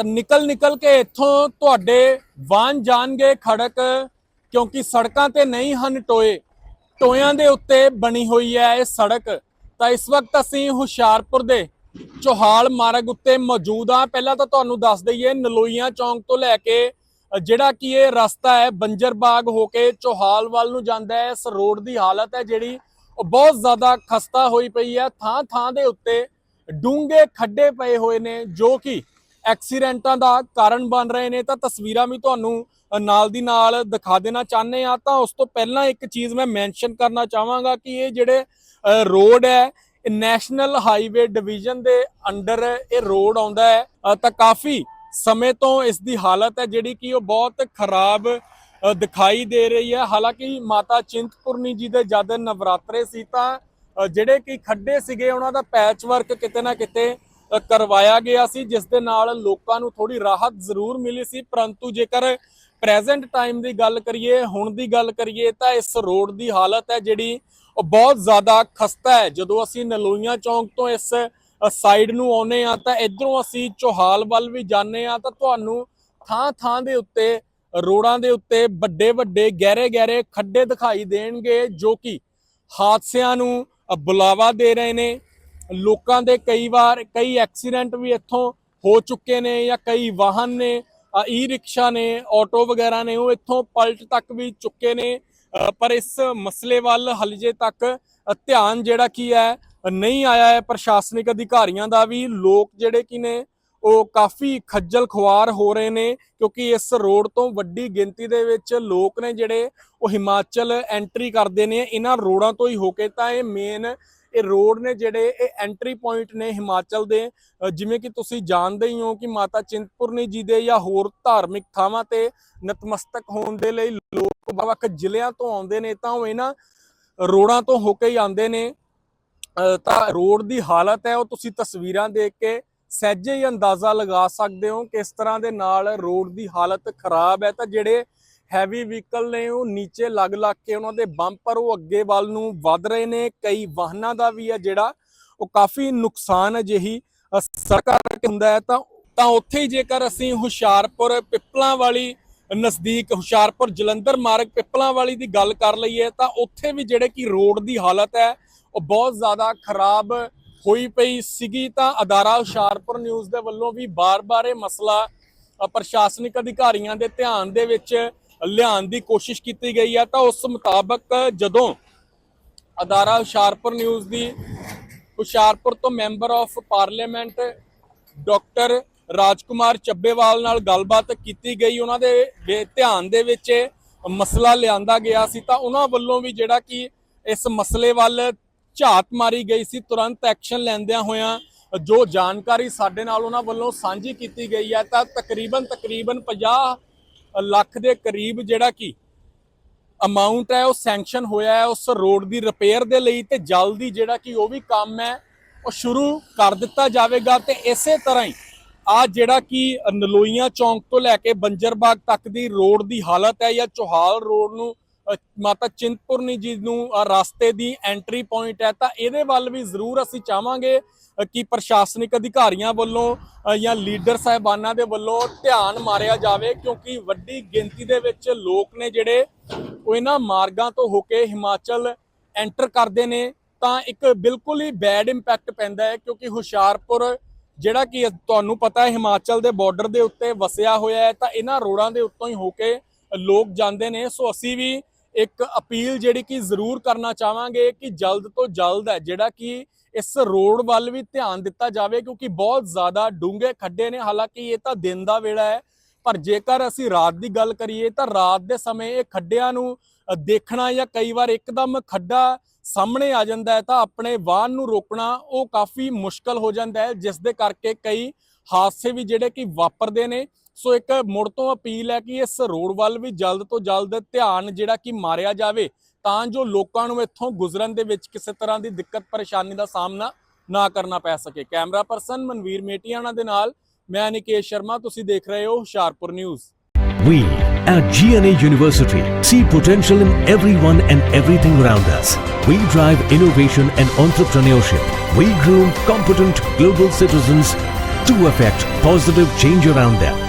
ਤਾਂ ਨਿਕਲ ਨਿਕਲ ਕੇ ਇੱਥੋਂ ਤੁਹਾਡੇ ਵਾਹਨ ਜਾਣਗੇ ਖੜਕ, ਕਿਉਂਕਿ ਸੜਕਾਂ ਤੇ ਨਹੀਂ ਹਨ ਟੋਏ। ਟੋਇਆਂ ਦੇ ਉੱਤੇ ਬਣੀ ਹੋਈ ਹੈ ਇਹ ਸੜਕ। ਤਾਂ ਇਸ ਵਕਤ ਅਸੀਂ ਹੁਸ਼ਿਆਰਪੁਰ ਦੇ ਚੋਹਾਲ ਮਾਰਗ ਉੱਤੇ ਮੌਜੂਦ ਆ ਪਹਿਲਾਂ ਤਾਂ ਤੁਹਾਨੂੰ ਦੱਸ ਦਈਏ, ਨਲੋਈਆਂ ਚੌਂਕ ਤੋਂ ਲੈ ਕੇ ਜਿਹੜਾ ਕਿ ਇਹ ਰਸਤਾ ਹੈ, ਬੰਜਰ ਬਾਗ ਹੋ ਕੇ ਚੋਹਾਲ ਵੱਲ ਨੂੰ ਜਾਂਦਾ ਹੈ। ਇਸ ਰੋਡ ਦੀ ਹਾਲਤ ਹੈ ਜਿਹੜੀ ਉਹ ਬਹੁਤ ਜ਼ਿਆਦਾ ਖਸਤਾ ਹੋਈ ਪਈ ਹੈ। ਥਾਂ ਥਾਂ ਦੇ ਉੱਤੇ ਡੂੰਘੇ ਖੱਡੇ ਪਏ ਹੋਏ ਨੇ, ਜੋ ਕਿ ਐਕਸੀਡੈਂਟਾਂ ਦਾ ਕਾਰਨ ਬਣ ਰਹੇ ਨੇ, ਤਾਂ ਤਸਵੀਰਾਂ ਵੀ ਤੁਹਾਨੂੰ ਨਾਲ ਦੀ ਨਾਲ ਦਿਖਾ ਦੇਣਾ ਚਾਹੁੰਦੇ ਆ ਤਾਂ ਉਸ ਤੋਂ ਪਹਿਲਾਂ ਇੱਕ ਚੀਜ਼ ਮੈਂ ਮੈਂਸ਼ਨ ਕਰਨਾ ਚਾਹਾਂਗਾ ਕਿ ਇਹ ਜਿਹੜੇ ਰੋਡ ਹੈ ਨੈਸ਼ਨਲ ਹਾਈਵੇ ਡਿਵੀਜ਼ਨ ਦੇ ਅੰਡਰ ਇਹ ਰੋਡ ਆਉਂਦਾ ਹੈ। ਤਾਂ ਕਾਫੀ ਸਮੇਂ ਤੋਂ ਇਸ ਦੀ ਹਾਲਤ ਹੈ, ਜਿਹੜੀ ਕਿ ਉਹ ਬਹੁਤ ਖਰਾਬ ਦਿਖਾਈ ਦੇ ਰਹੀ ਹੈ। ਹਾਲਾਂਕਿ ਮਾਤਾ ਚਿੰਤਪੁਰਨੀ ਜੀ ਦੇ ਜਦ ਨਵਰਾਤਰੇ ਸੀ ਤਾਂ ਜਿਹੜੇ ਕਿ ਖੱਡੇ ਸੀਗੇ, ਉਹਨਾਂ ਦਾ ਪੈਚ ਵਰਕ ਕਿਤੇ ਨਾ ਕਿਤੇ ਕਰਵਾਇਆ ਗਿਆ ਸੀ, ਜਿਸ ਦੇ ਨਾਲ ਲੋਕਾਂ ਨੂੰ ਥੋੜੀ ਰਾਹਤ ਜ਼ਰੂਰ ਮਿਲੀ ਸੀ। ਪਰੰਤੂ ਜੇਕਰ ਪ੍ਰੈਜ਼ੈਂਟ ਟਾਈਮ ਦੀ ਗੱਲ ਕਰੀਏ, ਹੁਣ ਦੀ ਗੱਲ ਕਰੀਏ, ਤਾਂ ਇਸ ਰੋਡ ਦੀ ਹਾਲਤ ਹੈ ਜਿਹੜੀ ਉਹ ਬਹੁਤ ਜ਼ਿਆਦਾ ਖਸਤਾ ਹੈ। ਜਦੋਂ ਅਸੀਂ ਨਲੋਈਆਂ ਚੌਂਕ ਤੋਂ ਇਸ ਸਾਈਡ ਨੂੰ ਆਉਨੇ ਆ ਤਾਂ ਇਧਰੋਂ ਅਸੀਂ ਚੋਹਾਲ ਵੱਲ ਵੀ ਜਾਂਦੇ ਆ ਤਾਂ ਤੁਹਾਨੂੰ ਥਾਂ ਥਾਂ ਦੇ ਉੱਤੇ ਰੋਡਾਂ ਦੇ ਉੱਤੇ ਵੱਡੇ ਵੱਡੇ ਗਹਿਰੇ ਗਹਿਰੇ ਖੱਡੇ ਦਿਖਾਈ ਦੇਣਗੇ, ਜੋ ਕਿ ਹਾਦਸਿਆਂ ਨੂੰ ਬੁਲਾਵਾ ਦੇ ਰਹੇ ਨੇ। ਲੋਕਾਂ ਦੇ ਕਈ ਵਾਰ ਕਈ ਐਕਸੀਡੈਂਟ ਵੀ ਇੱਥੋਂ ਹੋ ਚੁੱਕੇ ਨੇ ਜਾਂ ਕਈ ਵਾਹਨ ਨੇ ਈ ਰਿਕਸ਼ਾ ਨੇ, ਆਟੋ ਵਗੈਰਾ ਨੇ, ਉਹ ਇੱਥੋਂ ਪਲਟ ਤੱਕ ਵੀ ਚੁੱਕੇ ਨੇ। ਪਰ ਇਸ ਮਸਲੇ ਵੱਲ ਹਲਜੇ ਤੱਕ ਧਿਆਨ ਜਿਹੜਾ ਕੀ ਹੈ, ਨਹੀਂ ਆਇਆ ਹੈ। ਪ੍ਰਸ਼ਾਸਨਿਕ ਅਧਿਕਾਰੀਆਂ ਦਾ ਵੀ, ਲੋਕ ਜਿਹੜੇ ਕੀ ਨੇ, ਉਹ ਕਾਫੀ ਖੱਜਲ ਖੁਆਰ ਹੋ ਰਹੇ ਨੇ, ਕਿਉਂਕਿ ਇਸ ਰੋਡ ਤੋਂ ਵੱਡੀ ਗਿਣਤੀ ਦੇ ਵਿੱਚ ਲੋਕ ਨੇ ਜਿਹੜੇ, ਉਹ ਹਿਮਾਚਲ ਐਂਟਰੀ ਕਰਦੇ ਨੇ। ਇਹਨਾਂ ਰੋਡਾਂ ਤੋਂ ਹੀ ਹੋ ਕੇ ਤਾਂ ਇਹ ਮੇਨ ਇਹ ਰੋਡ ਨੇ ਜਿਹੜੇ ਇਹ ਐਂਟਰੀ ਪੁਆਇੰਟ ਨੇ ਹਿਮਾਚਲ ਦੇ ਜਿਵੇਂ ਕਿ ਤੁਸੀਂ ਜਾਣਦੇ ਹੀ ਹੋ ਕਿ ਮਾਤਾ ਚਿੰਤਪੁਰਨੀ ਜੀ ਦੇ ਜਾਂ ਹੋਰ ਧਾਰਮਿਕ ਥਾਵਾਂ ਤੇ ਨਤਮਸਤਕ ਹੋਣ ਦੇ ਲਈ ਲੋਕ ਵੱਖ ਜ਼ਿਲ੍ਹਿਆਂ ਤੋਂ ਆਉਂਦੇ ਨੇ ਤਾਂ ਉਹ ਇਹਨਾਂ ਰੋਡਾਂ ਤੋਂ ਹੋ ਕੇ ਹੀ ਆਉਂਦੇ ਨੇ। ਅ, ਤਾਂ ਰੋਡ ਦੀ ਹਾਲਤ ਹੈ ਉਹ ਤੁਸੀਂ ਤਸਵੀਰਾਂ ਦੇਖ ਕੇ ਸਹਿਜੇ ਹੀ ਅੰਦਾਜ਼ਾ ਲਗਾ ਸਕਦੇ ਹੋ ਕਿਸ ਤਰ੍ਹਾਂ ਦੇ ਨਾਲ ਰੋਡ ਦੀ ਹਾਲਤ ਖਰਾਬ ਹੈ। ਤਾਂ ਜਿਹੜੇ ਹੈਵੀ ਵਹੀਕਲ ਨੇ ਉਹ ਨੀਚੇ ਲੱਗ ਲੱਗ ਕੇ ਉਹਨਾਂ ਦੇ ਬੰਪਰ ਉਹ ਅੱਗੇ ਵੱਲ ਨੂੰ ਵੱਧ ਰਹੇ ਨੇ। ਕਈ ਵਾਹਨਾਂ ਦਾ ਵੀ ਹੈ ਜਿਹੜਾ ਉਹ ਕਾਫੀ ਨੁਕਸਾਨ ਅਜਿਹੀ ਅ, ਕਰਕੇ ਹੁੰਦਾ ਹੈ। ਤਾਂ ਤਾਂ ਉੱਥੇ ਹੀ ਜੇਕਰ ਅਸੀਂ ਹੁਸ਼ਿਆਰਪੁਰ ਪਿੱਪਲਾਂ ਵਾਲੀ ਨਜ਼ਦੀਕ ਹੁਸ਼ਿਆਰਪੁਰ ਜਲੰਧਰ ਮਾਰਗ ਪਿੱਪਲਾਂ ਵਾਲੀ ਦੀ ਗੱਲ ਕਰ ਲਈਏ ਤਾਂ ਉੱਥੇ ਵੀ ਜਿਹੜੇ ਕਿ ਰੋਡ ਦੀ ਹਾਲਤ ਹੈ ਉਹ ਬਹੁਤ ਜ਼ਿਆਦਾ ਖਰਾਬ ਹੋਈ ਪਈ ਸੀਗੀ। ਤਾਂ ਅਦਾਰਾ ਹੁਸ਼ਿਆਰਪੁਰ ਨਿਊਜ਼ ਦੇ ਵੱਲੋਂ ਵੀ ਬਾਰ-ਬਾਰ ਇਹ ਮਸਲਾ ਪ੍ਰਸ਼ਾਸਨਿਕ ਅਧਿਕਾਰੀਆਂ ਦੇ ਧਿਆਨ ਦੇ ਵਿੱਚ ਲਿਆਉਣ ਦੀ ਕੋਸ਼ਿਸ਼ ਕੀਤੀ ਗਈ ਹੈ ਤਾਂ ਉਸ ਮੁਤਾਬਕ ਜਦੋਂ ਅਦਾਰਾ ਹੁਸ਼ਿਆਰਪੁਰ ਨਿਊਜ਼ ਦੀ, ਹੁਸ਼ਿਆਰਪੁਰ ਤੋਂ member of parliament doctor Rajkumar Chabbewal ਨਾਲ ਗੱਲਬਾਤ ਕੀਤੀ ਗਈ, ਉਹਨਾਂ ਦੇ ਧਿਆਨ ਦੇ ਵਿੱਚ ਇਹ ਮਸਲਾ ਲਿਆਂਦਾ ਗਿਆ ਸੀ, ਤਾਂ ਉਹਨਾਂ ਵੱਲੋਂ ਵੀ ਜਿਹੜਾ ਕਿ ਇਸ ਮਸਲੇ ਵੱਲ ਝਾਤ ਮਾਰੀ ਗਈ ਸੀ, ਤੁਰੰਤ ਐਕਸ਼ਨ ਲੈਂਦਿਆਂ ਹੋਇਆਂ ਜੋ ਜਾਣਕਾਰੀ ਸਾਡੇ ਨਾਲ ਉਹਨਾਂ ਵੱਲੋਂ ਸਾਂਝੀ ਕੀਤੀ ਗਈ ਹੈ ਤਾਂ ਤਕਰੀਬਨ ਤਕਰੀਬਨ 50 ਲੱਖ ਦੇ ਕਰੀਬ ਜਿਹੜਾ ਕਿ ਅਮਾਉਂਟ ਹੈ, ਉਹ ਸੈਂਕਸ਼ਨ ਹੋਇਆ ਹੈ ਉਸ ਰੋਡ ਦੀ ਰਿਪੇਅਰ ਦੇ ਲਈ ਤੇ ਜਲਦੀ ਜਿਹੜਾ ਕਿ ਉਹ ਵੀ ਕੰਮ ਹੈ, ਉਹ ਸ਼ੁਰੂ ਕਰ ਦਿੱਤਾ ਜਾਵੇਗਾ ਤੇ ਇਸੇ ਤਰ੍ਹਾਂ ਹੀ ਆ ਜਿਹੜਾ ਕਿ ਨਲੋਈਆਂ ਚੌਂਕ ਤੋਂ ਲੈ ਕੇ ਬੰਜਰਬਾਗ ਤੱਕ ਦੀ ਰੋਡ ਦੀ ਹਾਲਤ ਹੈ ਜਾਂ ਚੋਹਾਲ ਰੋਡ ਨੂੰ ਮਾਤਾ ਚਿੰਤਪੁਰਨੀ ਜੀ ਨੂੰ ਰਸਤੇ ਦੀ ਐਂਟਰੀ ਪੁਆਇੰਟ ਹੈ, ਤਾਂ ਇਹਦੇ ਵੱਲ ਵੀ ਜ਼ਰੂਰ ਅਸੀਂ ਚਾਹਾਂਗੇ ਕਿ ਪ੍ਰਸ਼ਾਸਨਿਕ ਅਧਿਕਾਰੀਆਂ ਵੱਲੋਂ ਜਾਂ ਲੀਡਰ ਸਾਹਿਬਾਨਾਂ ਦੇ ਵੱਲੋਂ ਧਿਆਨ ਮਾਰਿਆ ਜਾਵੇ, ਕਿਉਂਕਿ ਵੱਡੀ ਗਿਣਤੀ ਦੇ ਵਿੱਚ ਲੋਕ ਨੇ ਜਿਹੜੇ ਉਹ ਇਹਨਾਂ ਮਾਰਗਾਂ ਤੋਂ ਹੋ ਕੇ ਹਿਮਾਚਲ ਐਂਟਰ ਕਰਦੇ ਨੇ, ਤਾਂ ਇੱਕ ਬਿਲਕੁਲ ਹੀ ਬੈਡ ਇੰਪੈਕਟ ਪੈਂਦਾ ਹੈ, ਕਿਉਂਕਿ ਹੁਸ਼ਿਆਰਪੁਰ, ਜਿਹੜਾ ਕਿ ਤੁਹਾਨੂੰ ਪਤਾ ਹੈ, ਹਿਮਾਚਲ ਦੇ ਬਾਰਡਰ ਦੇ ਉੱਤੇ ਵਸਿਆ ਹੋਇਆ ਹੈ, ਤਾਂ ਇਹਨਾਂ ਰੋਡਾਂ ਦੇ ਉੱਤੋਂ ਹੀ ਹੋ ਕੇ ਲੋਕ ਜਾਂਦੇ ਨੇ, ਸੋ ਅਸੀਂ ਵੀ ਇੱਕ ਅਪੀਲ ਜਿਹੜੀ ਕਿ ਜ਼ਰੂਰ ਕਰਨਾ ਚਾਹਾਂਗੇ ਕਿ ਜਲਦ ਤੋਂ ਜਲਦ ਹੈ, ਜਿਹੜਾ ਕਿ ਇਸ ਰੋਡ ਵੱਲ ਵੀ ਧਿਆਨ ਦਿੱਤਾ ਜਾਵੇ ਕਿਉਂਕਿ ਬਹੁਤ ਜ਼ਿਆਦਾ ਡੂੰਘੇ ਖੱਡੇ ਨੇ, ਹਾਲਾਂਕਿ ਇਹ ਤਾਂ ਦਿਨ ਦਾ ਵੇਲਾ ਹੈ, ਪਰ ਜੇਕਰ ਅਸੀਂ ਰਾਤ ਦੀ ਗੱਲ ਕਰੀਏ ਤਾਂ ਰਾਤ ਦੇ ਸਮੇਂ ਇਹ ਖੱਡਿਆਂ ਨੂੰ ਦੇਖਣਾ ਜਾਂ ਕਈ ਵਾਰ ਇੱਕਦਮ ਖੱਡਾ ਸਾਹਮਣੇ ਆ ਜਾਂਦਾ ਹੈ ਤਾਂ ਆਪਣੇ ਵਾਹਨ ਨੂੰ ਰੋਕਣਾ ਉਹ ਕਾਫੀ ਮੁਸ਼ਕਲ ਹੋ ਜਾਂਦਾ ਹੈ, ਜਿਸ ਦੇ ਕਰਕੇ ਕਈ ਹਾਦਸੇ ਵੀ ਜਿਹੜੇ ਕਿ ਵਾਪਰਦੇ ਨੇ। ਸੋ ਇੱਕ ਮੁੜ ਤੋਂ ਅਪੀਲ ਹੈ ਕਿ ਇਸ ਰੋਡ ਵੱਲ ਵੀ ਜਲਦ ਤੋਂ ਜਲਦ ਧਿਆਨ ਜਿਹੜਾ ਕਿ ਮਾਰਿਆ ਜਾਵੇ ਤਾਂ ਜੋ ਲੋਕਾਂ ਨੂੰ ਇੱਥੋਂ ਗੁਜ਼ਰਨ ਦੇ ਵਿੱਚ ਕਿਸੇ ਤਰ੍ਹਾਂ ਦੀ ਦਿੱਕਤ ਪਰੇਸ਼ਾਨੀ ਦਾ ਸਾਹਮਣਾ ਨਾ ਕਰਨਾ ਪੈ ਸਕੇ ਕੈਮਰਾ ਪਰਸਨ ਮਨਵੀਰ ਮੇਟੀਆਣਾ ਦੇ ਨਾਲ ਮੈਂ ਨਿਕੇਸ਼ ਸ਼ਰਮਾ ਤੁਸੀਂ ਦੇਖ ਰਹੇ ਹੋ Hoshiarpur news We at GNA University see potential in everyone and everything around us. We drive innovation and entrepreneurship. We groom competent global citizens to effect positive change around them.